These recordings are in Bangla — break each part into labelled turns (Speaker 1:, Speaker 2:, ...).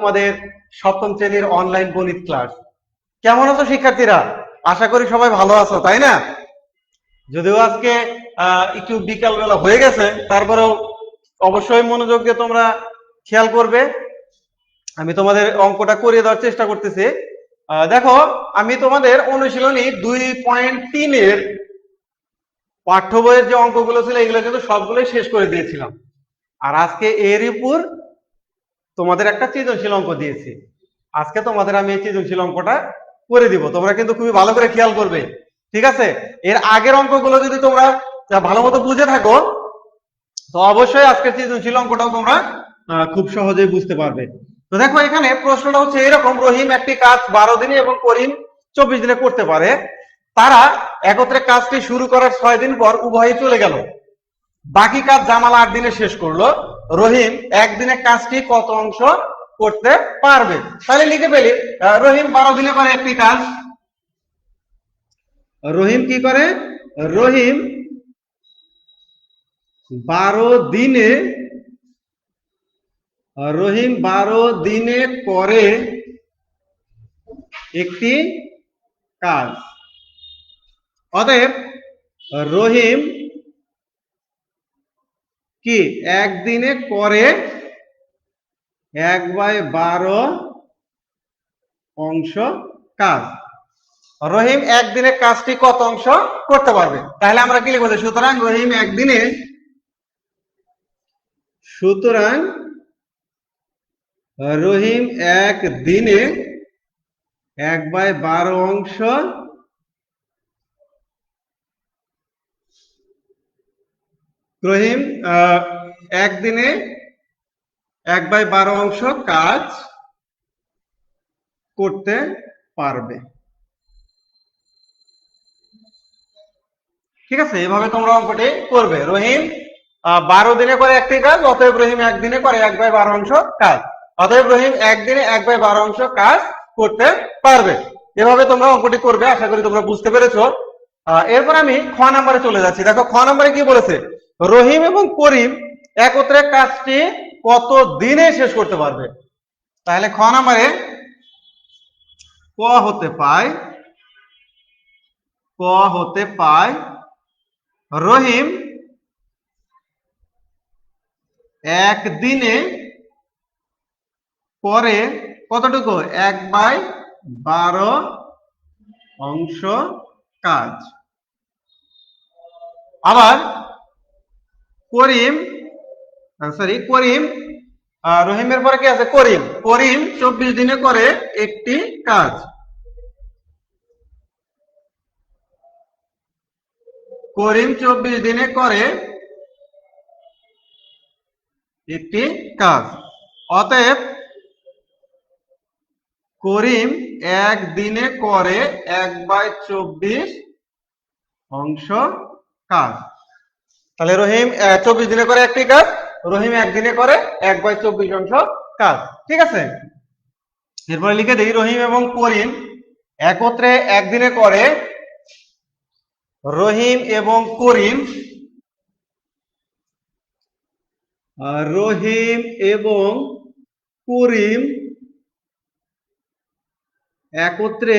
Speaker 1: আমাদের সপ্তম শ্রেণির অনলাইন গণিত ক্লাস কেমন আছো শিক্ষার্থীরা? আশা করি সবাই ভালো আছো, তাই না? যদিও আজকে একটু বিকাল বেলা হয়ে গেছে, তারপরেও অবশ্যই মনোযোগ দিয়ে তোমরা খেয়াল করবে। আমি তোমাদের অঙ্কটা করিয়ে দেওয়ার চেষ্টা করতেছি। দেখো, আমি তোমাদের অনুশীলনী দুই পয়েন্ট তিনের পাঠ্য বইয়ের যে অঙ্কগুলো ছিল, এগুলো কিন্তু সবগুলোই শেষ করে দিয়েছিলাম। আর আজকে এর উপর তোমাদের একটা সৃজনশীল অঙ্ক দিয়েছি। আজকে তোমাদের আমি এই সৃজনশীল অঙ্কটা করে দিব। তোমরা কিন্তু খুবই ভালো করে খেয়াল করবে। ঠিক আছে? এর আগের অঙ্কগুলো যদি তোমরা ভালো মতো বুঝে থাকো, তো অবশ্যই আজকের সৃজনশীল অঙ্কটাও তোমরা খুব সহজেই বুঝতে পারবে। তো দেখো, এখানে প্রশ্নটা হচ্ছে এরকম, রহিম একটি কাজ বারো দিনে এবং করিম চব্বিশ দিনে করতে পারে। তারা একত্রে কাজটি শুরু করার ছয় দিন পর উভয়ে চলে গেল। বাকি কাজ জামাল আট দিনে শেষ করল। রহিম একদিনে কাজটি কত অংশ করতে পারবে? তাহলে লিখে ফেলি। রহিম বারো দিনে করে একটি কাজ। রহিম কি করে? রহিম বারো দিনে, রহিম বারো দিনে করে একটি কাজ। অতএব রহিম কি? একদিনে করে এক বাই বারো অংশ কাজ। রহিম একদিনে কাজটি কত অংশ করতে পারবে? তাহলে আমরা কি লিখব সুতরাং রহিম একদিনে সুতরাং রহিম এক দিনে এক বাই বারো অংশ রহিম একদিনে এক বাই বারো অংশ কাজ করতে পারবে। ঠিক আছে, এভাবে তোমরা অঙ্কটি করবে। রহিম বারো দিনে করে একটি কাজ, অতএব রহিম একদিনে করে এক বাই বারো অংশ কাজ। অতএব রহিম একদিনে এক বাই বারো অংশ কাজ করতে পারবে। এভাবে তোমরা অঙ্কটি করবে, আশা করি তোমরা বুঝতে পেরেছ। এরপর আমি খ নাম্বারে চলে যাচ্ছি। দেখো, খ নাম্বারে কি বলেছে? রহিম এবং করিম একত্রে কাজটি কত দিনে শেষ করতে পারবে? তাহলে খ নাম্বারে ক হতে পায়, ক হতে পায় রহিম একদিনে পরে কতটুকু? এক বাই বারো অংশ কাজ। আবার করিম সরি করিম রহিমের পরে কি আছে? করিম। করিম চব্বিশ দিনে করে একটি কাজ। করিম চব্বিশ দিনে করে একটি কাজ। অতএব করিম এক দিনে করে এক বাই চব্বিশ অংশ কাজ। তাহলে রহিম চব্বিশ দিনে করে একটি কাজ, রহিম একদিনে করে এক বাই চব্বিশ অংশ কাজ, ঠিক আছে? এরপরে লিখে দিই রহিম এবং করিম একত্রে একদিনে করে রহিম এবং করিম রহিম এবং করিম একত্রে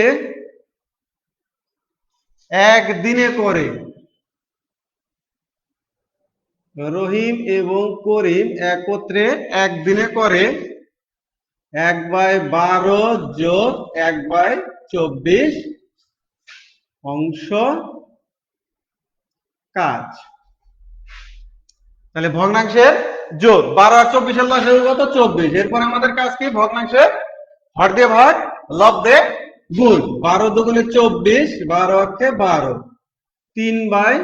Speaker 1: একদিনে করে। রহিম এবং করিম একত্রে একদিনে করে এক বাই বারো যোগ এক বাই চব্বিশ অংশ কাজ। তাহলে ভগ্নাংশের যোগ বারো আর চব্বিশের লসের কত চব্বিশ। এরপর আমাদের কাজ কি? ভগ্নাংশের হর দিয়ে ভাগ, লব দিয়ে গুণ। বারো দুগুণে চব্বিশ, বারো অক্ষে বারো। তিন বাই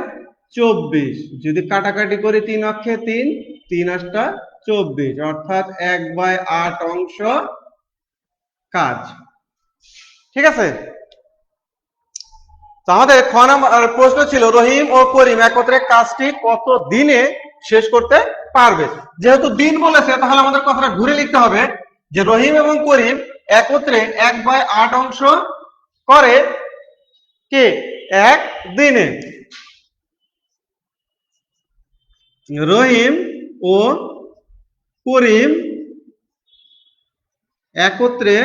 Speaker 1: চব্বিশ। যদি কাটাকাটি করি তিন অক্ষে তিন তিন আটটা চব্বিশ। অর্থাৎ এক বাই আট অংশ কাজ। ঠিক আছে? আমাদের খ নাম্বার প্রশ্ন ছিল, রহিম ও করিম একত্রে কাজটি কত দিনে শেষ করতে পারবে? যেহেতু দিন বলেছে, তাহলে আমাদের কথাটা ঘুরে লিখতে হবে যে রহিম এবং করিম একত্রে এক বাই আট অংশ করে কে? এক দিনে। রহিম ও করিম একত্রে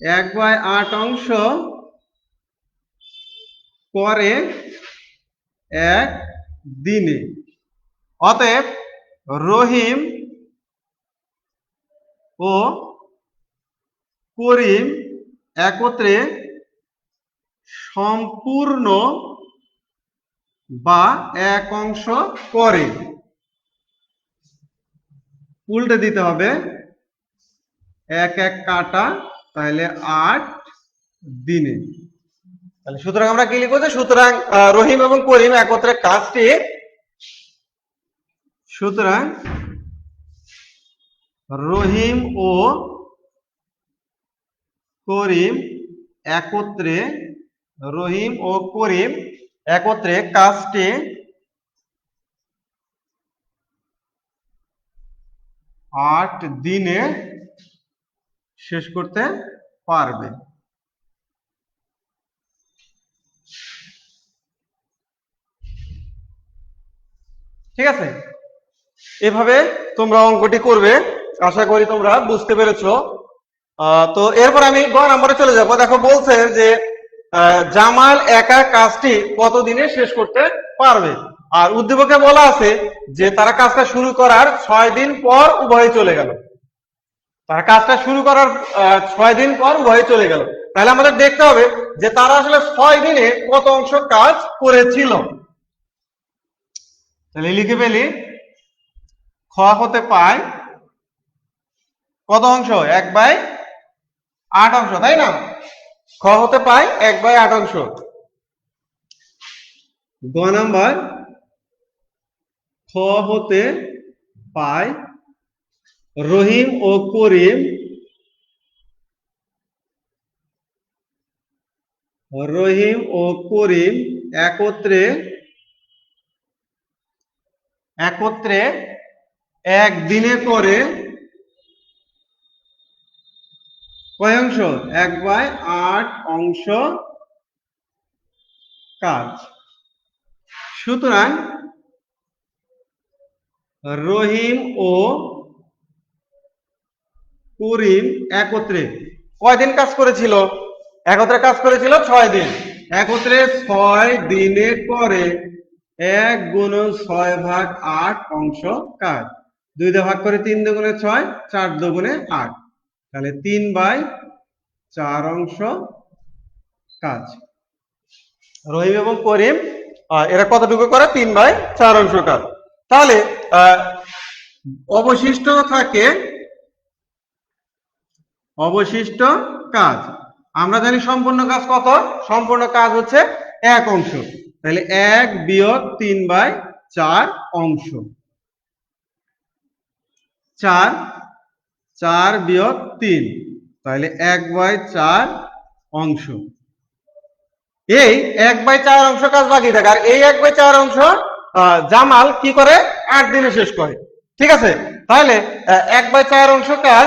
Speaker 1: এক বাই আট অংশ করে এক দিনে। অতএব রহিম ও করিম একত্রে সম্পূর্ণ বা এক অংশ করে। উল্টে দিতে হবে। এক এক কাটা তাহলে আট দিনে। তাহলে সুতরাং আমরা কি লিখব যে সুতরাং রহিম এবং করিম একত্রে কাজটি সুতরাং রহিম ও করিম একত্রে রহিম ও করিম একত্রে কাজটি আট দিনে শেষ করতে পারবে। ঠিক আছে? এভাবে তোমরা অঙ্কটি করবে। আশা করি তোমরা বুঝতে পেরেছ। তো এরপর আমি গ নম্বরে চলে যাব। দেখো বলছে যে জামাল একা কাজটি কতদিনে শেষ করতে পারবে? আর উদ্দীপকে বলা আছে যে তারা কাজটা শুরু করার ছয় দিন পর উভয়ে চলে গেল। তারা কাজটা শুরু করার ছয় দিন পর উভয়ে চলে গেল। তাহলে আমাদের দেখতে হবে যে তারা আসলে ছয় দিনে কত অংশ কাজ করেছিল। তাহলে লিখে ফেলি। খ হতে পায় কত অংশ? এক বাই আট অংশ, তাই না? খ হতে পায় এক বাই আট অংশ। গ নাম্বার খ হতে পায় রহিম ও করিম। রহিম ও করিম একত্রে একত্রে একদিনে করে কয় অংশ? এক বাই আট অংশ কাজ। সুতরাং রহিম ও করিম একত্রে কয়দিন কাজ করেছিল? একত্রে কাজ করেছিল ছয় দিন। একত্রে ছয় দিনের পরে এক গুণ ছয় ভাগ আট অংশ কাজ। দুই দিয়ে ভাগ করে তিন দুগুণে ছয়, চার দুগুণে আট। তাহলে তিন বাই চার অংশ কাজ। রহিম এবং করিম এরা কতটুকু করে? তিন বাই চার অংশ কাজ। তাহলে অবশিষ্ট থাকে অবশিষ্ট কাজ। আমরা জানি সম্পূর্ণ কাজ কত? সম্পূর্ণ কাজ হচ্ছে এক অংশ। তাহলে এক বিয়োগ তিন বাই চার অংশ। চার চার বিয়োগ তিন। তাহলে এক বাই চার অংশ। এই এক বাই চার অংশ কাজ বাকি থাকে। আর এই এক বাই চার অংশ জামাল কি করে? আট দিনে শেষ করে। ঠিক আছে? তাহলে এক বাই চার অংশ কাজ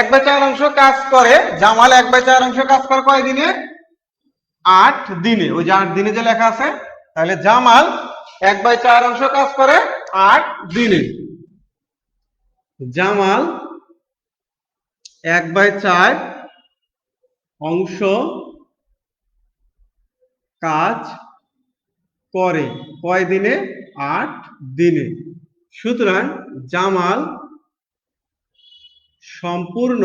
Speaker 1: এক বাই চার অংশ কাজ করে, জামাল এক বাই চার অংশ কাজ করে কয় দিনে? আট দিনে। ওই যে আট দিনে যে লেখা আছে তাহলে জামাল এক বাই চার অংশ কাজ করে আট দিনে। জামাল এক বাই চার অংশ কাজ করে। কয় দিনে? আট দিনে। সুতরাং জামাল সম্পূর্ণ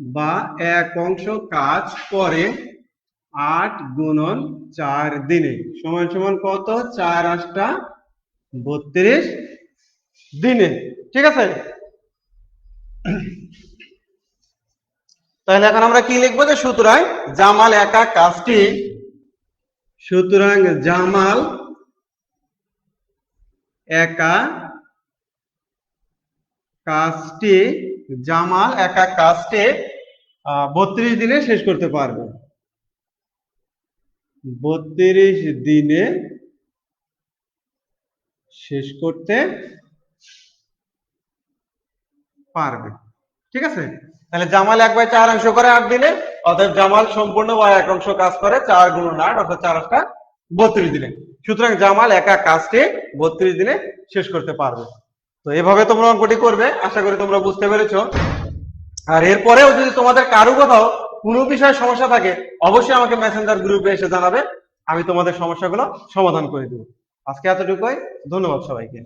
Speaker 1: বা এক অংশ কাজ করে আট গুণন চার দিনে। সমান সমান কত? চার আটটা বত্রিশ দিনে। ঠিক আছে? তাহলে এখন আমরা কি লিখব যে সুতরাং জামাল একা কাজটি? সুতরাং জামাল একা কাজটি, জামাল একা কাজটি বত্রিশ দিনে শেষ করতে পারবে। বত্রিশ দিনে শেষ করতে পারবে। ঠিক আছে? তাহলে জামাল এক বাই চার অংশ করে আট দিনে অর্থাৎ জামাল সম্পূর্ণ বা এক অংশ কাজ করে, চার গুণ আট অর্থাৎ চার আটটা বত্রিশ দিনে সুতরাং জামাল একা কাজটি বত্রিশ দিনে শেষ করতে পারবে। তো এভাবে তোমরা অঙ্কটি করবে, আশা করি তোমরা বুঝতে পেরেছ। আর এরপরেও যদি তোমাদের কারও কোথাও কোনো বিষয়ে সমস্যা থাকে, অবশ্যই আমাকে মেসেঞ্জার গ্রুপে এসে জানাবে, আমি তোমাদের সমস্যাগুলো সমাধান করে দেবো। আজকে এতটুকুই, ধন্যবাদ সবাইকে।